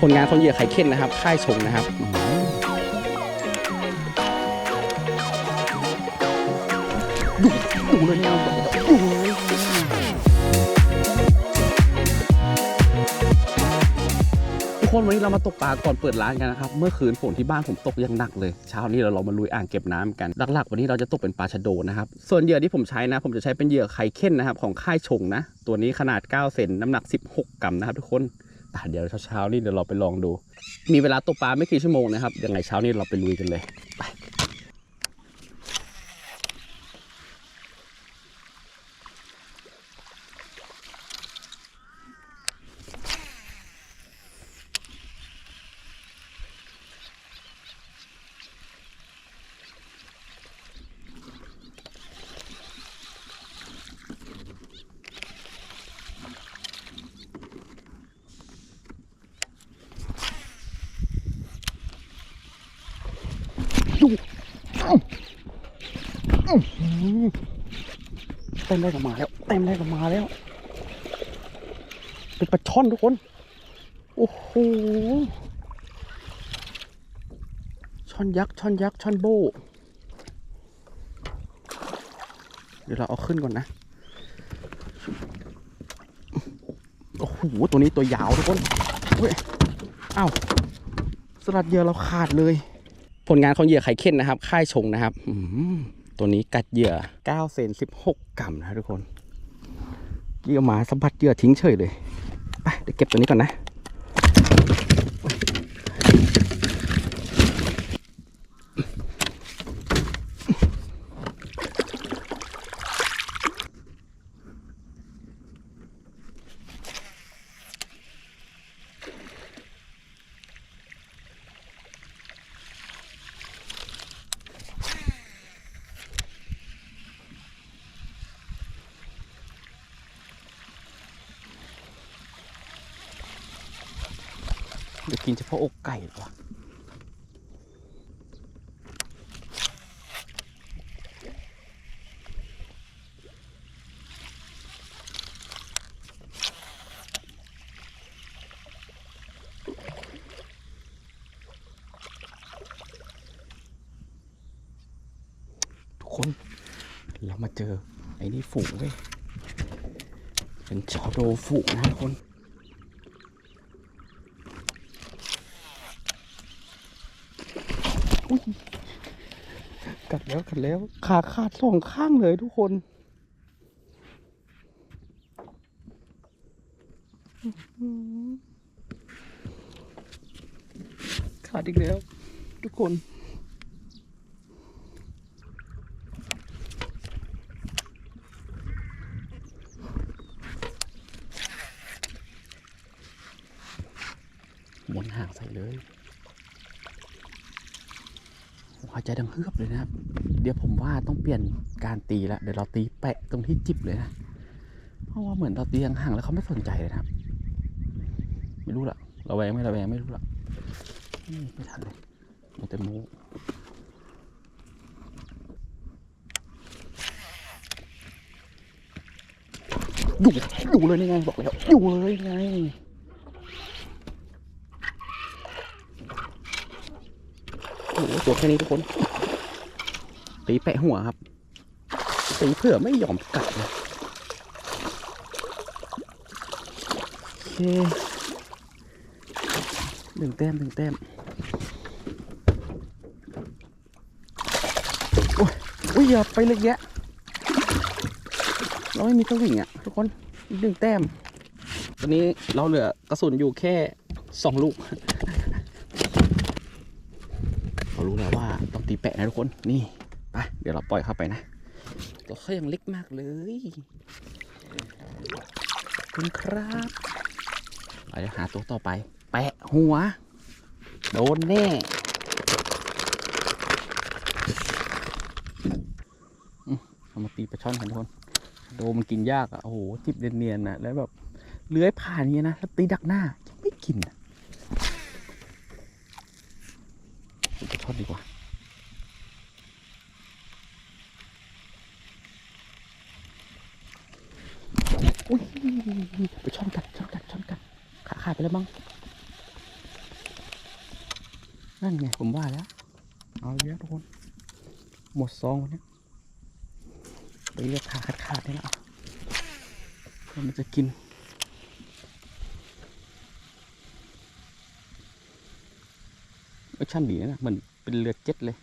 ผลงานของเหยื่อไข่เค็นนะครับ ค่ายชงนะครับดุดุเลยเนี่ยดุเลยทุกคนวันนี้เรามาตกปลาก่อนเปิดร้านกันนะครับ เมื่อคืนฝนที่บ้านผมตกอย่างหนักเลย เช้านี้เราลองมาลุยอ่างเก็บน้ำกันหลักๆ วันนี้เราจะตกเป็นปลาชะโดนะครับ ส่วนเหยื่อที่ผมใช้นะ ผมจะใช้เป็นเหยื่อไข่เค็นนะครับของค่ายชงนะ ตัวนี้ขนาด 9 เซนน้ำหนัก 16 กรัมนะครับทุกคน เดี๋ยวเช้าๆนี่เดี๋ยวเราไปลองดู มีเวลาตกปลาไม่กี่ชั่วโมงนะครับยังไงเช้านี้เราไปลุยกันเลยไป เต็มแรกก็มาแล้วเต็มแรกก็มาแล้ว เป็นปลาช่อนทุกคน โอ้โหช่อนยักษ์ช่อนยักษ์ช่อนโบเดี๋ยวเราเอาขึ้นก่อนนะโอ้โหตัวนี้ตัวยาวทุกคนเฮ้ยอ้าวสลัดเยื่อเราขาดเลย ผลงานของเหยื่อไข่เค็นนะครับ ค่ายชงนะครับตัวนี้กัดเหยื่อ9เซน16 กรัมนะทุกคนเหยื่อหมาสะบัดเหยื่อทิ้งเฉยเลย ไปเดี๋ยวเก็บตัวนี้ก่อนนะ กินเฉพาะอกไก่ดีกว่าทุกคนเรามาเจอไอ้นี่ฝูงเว้ยเป็นชาวโดฝูงนะทุกคน กัดแล้วกัดแล้ว ขาขาดสองข้างเลยทุกคนขาดอีกแล้ว ทุกคน หมุนห่างใส่เลย หายใจดังเฮือบเลยนะครับ เดี๋ยวผมว่าต้องเปลี่ยนการตีละเดี๋ยวเราตีแปะตรงที่จิบเลยนะเพราะว่าเหมือนเราตีห่างๆแล้วเขาไม่สนใจเลยนะครับ ไม่รู้ละระแวงไม่ระแวงไม่รู้ละไม่ทันเลยมันแต่มูอยู่อยู่เลยนี่ไงบอกแล้วอยู่เลยไง โอ้โหตัวแค่นี้ทุกคน ตีแปะหัวครับ ตีเพื่อไม่ยอมกัดเลยโอเคหนึ่งแต้มหนึ่งแต้มโอ้ยอ้ยอย่าไปเลยแยะ เราไม่มีตัววิ่งอะ ทุกคนหนึ่งแต้ม ตอนนี้เราเหลือกระสุนอยู่แค่สองลูก เรารู้แล้วว่าต้องตีแปะนะทุกคนนี่ไปเดี๋ยวเราปล่อยเข้าไปนะตัวเขายังเล็กมากเลยขอบคุณครับเราจะหาตัวต่อไป แปะหัว โดนแน่มเอามาตีปลาช่อนกันทุกคนโดมันกินยากอะโอ้โหจิบเนียนๆนะแล้วแบบเลื้อยผ่านเงี้ยนะแล้วตีดักหน้ายังไม่กินอะ ไปทอดดีกว่าอุ้ยไปช่อนกัดช่อนกัดช่อนกัดขาขาดไปแล้วบ้างนั่นไงผมว่าแล้ว เอาเยอะทุกคน หมดซองวันนี้ไปเรียกขาขาดขาดได้แล้วมันจะกิน แอคชั่นดีนะมันเป็นเรือเจ็ตเลย